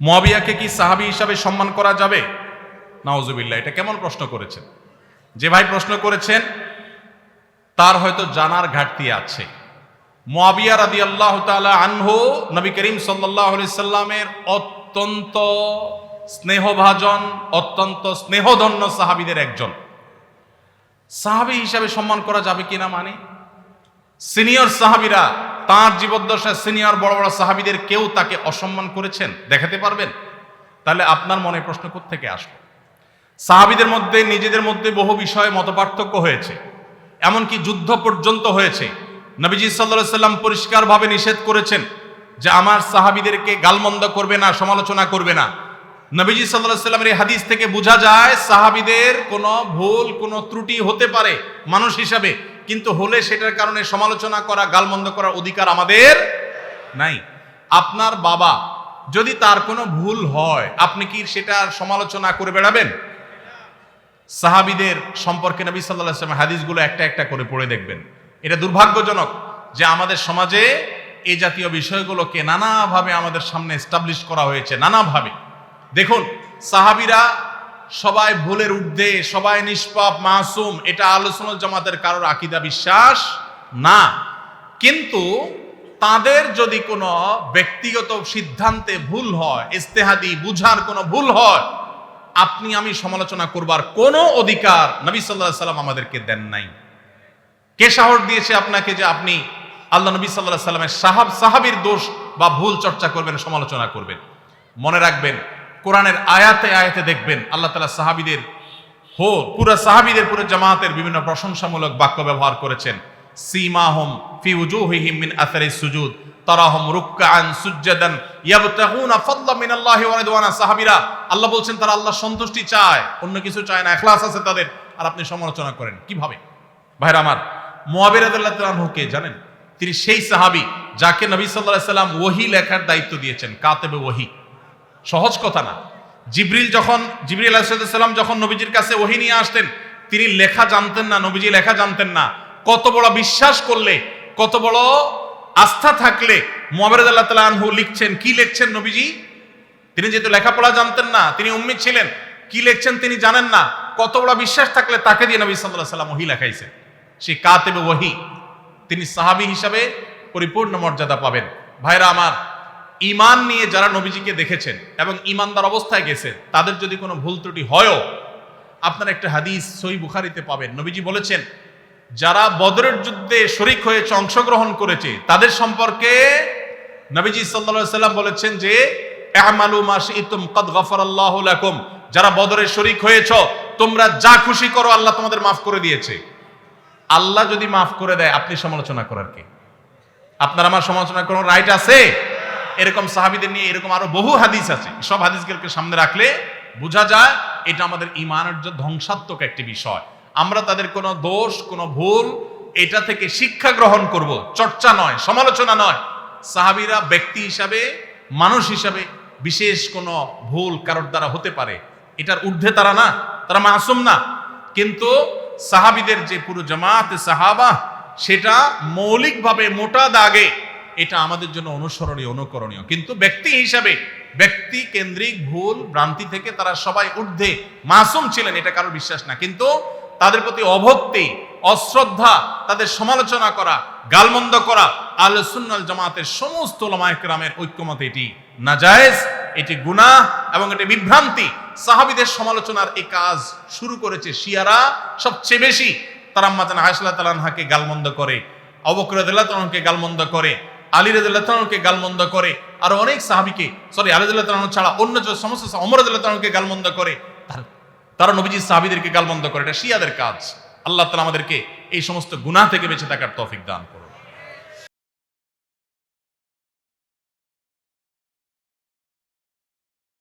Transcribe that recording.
মুয়াবিয়াকে কি সাহাবী হিসাবে সম্মান করা যাবে? নাওজুবিল্লাহ এটা কেমন প্রশ্ন করেছেন? যে ভাই প্রশ্ন করেছেন, তার হয়তো জানার ঘাটতি আছে। মুয়াবিয়া রাদিয়াল্লাহু তাআলা আনহু, নবী করিম আলাইহি সাল্লামের অত্যন্ত স্নেহভাজন, অত্যন্ত স্নেহধন্য সাহাবীদের একজন। সাহাবী হিসাবে সম্মান করা যাবে কিনা মানে? সিনিয়র সাহাবীরা তার জীবদ্দশায় সিনিয়র বড় বড় সাহাবীদের কেউ তাকে অসম্মান করেছেন? দেখাতে পারবেন? তাহলে আপনার মনে প্রশ্ন থেকে আসবে সাহাবীদের মধ্যে, নিজেদের মধ্যে বহু বিষয়ে মতপার্থক্য হয়েছে। এমনকি যুদ্ধ পর্যন্ত হয়েছে। নবীজি সাল্লাহ সাল্লাম পরিষ্কারভাবে নিষেধ করেছেন যে, আমার সাহাবীদেরকে গালমন্দ করবে না, সমালোচনা করবে না। নবীজি সাল্লাহ সাল্লামের এই হাদিস থেকে বোঝা যায়, সাহাবীদের কোনো ভুল, কোনো ত্রুটি হতে পারে মানুষ হিসাবে। কিন্তু হলে সেটার কারণে সমালোচনা করা, গালমন্দ করার অধিকার আমাদের নাই। আপনার বাবা যদি তার কোনো ভুল হয়, আপনি কি সেটার সমালোচনা করে বেড়াবেন? সাহাবিদের সম্পর্কে নবী সাল্লাহ আসলাম হাদিসগুলো একটা একটা করে পড়ে দেখবেন। এটা দুর্ভাগ্যজনক যে আমাদের সমাজে এই জাতীয় বিষয়গুলোকে নানাভাবে আমাদের সামনে এস্টাবলিশ করা হয়েছে, নানাভাবে। দেখুন, সাহাবিরা সবাই ভুলের ঊর্ধ্বে, সবাই নিষ্পাপ, মাসুম, এটা আলোচনা জামাতের কারোর আকিদা বিশ্বাস না। কিন্তু তাদের যদি কোনো ব্যক্তিগত সিদ্ধান্তে ভুল হয়, ইস্তেহাদি বুঝার কোনো ভুল হয়, আপনি আমি সমালোচনা করবার কোনো অধিকার নবী সাল্লাহ সাল্লাম আমাদেরকে দেন নাই। কে সাহস দিয়েছে আপনাকে যে আপনি আল্লাহ নবী সাল্লাহ সাল্লামের সাহাব সাহাবির দোষ বা ভুল চর্চা করবেন, সমালোচনা করবেন? মনে রাখবেন কোরআনের আয়াতে আয়াতে দেখবেন আল্লাহ তালা সাহাবিদের হো পুরো সাহাবিদের, পুরো জামাতের বিভিন্ন প্রশংসামূলক বাক্য ব্যবহার করেছেন। সীমাহম ফি উজুহিহিম মিন আসারি সুজুদ আল্লাহ বলছেন, তারা আল্লাহ সন্তুষ্টি চায়, অন্য কিছু চায় না তাদের। আর আপনি সমালোচনা করেন, কীভাবে? ভাইরা আমার জানেন? তিনি সেই সাহাবী যাকে নবী সাল্লাম ওহী লেখার দায়িত্ব দিয়েছেন, কাতেবে ওহী। সহজ কথা না। জিব্রিল যখন জিবরিল আলাইহিসসালাম যখন নবীজির কাছে ওহি নিয়ে আসতেন, তিনি লেখা জানতেন না, নবীজি লেখা জানতেন না। কত বড় বিশ্বাস করলে, কত বড় আস্থা থাকলে মোহাম্মদ আল্লাহ তালা আনহু লিখছেন, কি লিখছেন নবীজি? তিনি যেহেতু লেখাপড়া জানতেন না, তিনি উম্মিদ ছিলেন, কি লিখছেন তিনি জানেন না। কত বড় বিশ্বাস থাকলে তাকে দিয়ে নবী সাল্লাহ সাল্লাম ওহি লেখাইছে সে কাতেবে ওহি, তিনি সাহাবী হিসাবে পরিপূর্ণ মর্যাদা পাবেন। ভাইরা আমার ইমান নিয়ে যারা নবীজিকে দেখেছেন এবং ইমানদার অবস্থায় গেছে, তাদের যদি কোনো ভুল ত্রুটি হয়ও, আপনারা একটা হাদিস সই বুখারিতে পাবেন। নবীজি বলেছেন, যারা বদরের যুদ্ধে শরিক হয়েছে অংশগ্রহণ করেছে, তাদের সম্পর্কে নবীজি সাল্লা সাল্লাম বলেছেন যে আমালু মাশিতুম কদ গফরাল্লাহু লাকুম। যারা বদরের শরিক হয়েছ, তোমরা যা খুশি করো, আল্লাহ তোমাদের মাফ করে দিয়েছে। আল্লাহ যদি মাফ করে দেয়, আপনি সমালোচনা করার কি? আপনার আমার সমালোচনা কোনো রাইট আছে? এরকম সাহাবিদের নিয়ে এরকম আরও বহু হাদিস আছে। সব হাদিসগুলোকে সামনে রাখলে বোঝা যায় এটা আমাদের ইমানের যে ধ্বংসাত্মক একটি বিষয়। আমরা তাদের কোনো দোষ, কোনো ভুল এটা থেকে শিক্ষা গ্রহণ করব। চর্চা নয়, সমালোচনা নয়। সাহাবিরা ব্যক্তি হিসাবে, মানুষ হিসাবে বিশেষ কোনো ভুল কারোর দ্বারা হতে পারে। এটার ঊর্ধ্বে তারা না, তারা মাসুম না। কিন্তু সাহাবিদের যে পুরো জামাত সাহাবা, সেটা মৌলিকভাবে মোটা দাগে এটা আমাদের জন্য অনুসরণীয়, অনুকরণীয়। কিন্তু ব্যক্তি হিসাবে, ব্যক্তি কেন্দ্রিক, ভুল, ভ্রান্তি থেকে তারা সবাই ঊর্ধ্বে, মাসুম ছিলেন, এটা কারোর বিশ্বাস না। কিন্তু তাদের প্রতি অভক্তি, অশ্রদ্ধা, তাদের সমালোচনা করা, গালমন্দ করা আল সুন্নাল জামাতের সমস্ত লামায়করামের ঐক্যমত এটি নাজায়েজ, এটি গুনাহ এবং এটি বিভ্রান্তি। সাহাবিদের সমালোচনার এই কাজ শুরু করেছে শিয়ারা। সবচেয়ে বেশি তারা মাতান আয়সলা তালানহাকে গালমন্দ করে অবকরদুল্লাহ তালানকে গালমন্দ করে। আলী রাজুল্লাহকে গালমন্দ করে। আর অনেক সাহাবিকে, সরি, আলী রাজুল্লাহ ছাড়া অন্য যে সমস্ত অমর রাজুল্লাহকে গালমন্দ করে, তার- তারা নবীজি সাহাবিদেরকে গালমন্দ করে। এটা শিয়াদের কাজ। আল্লাহ তালা আমাদেরকে এই সমস্ত গুণা থেকে বেঁচে থাকার তফিক দান করে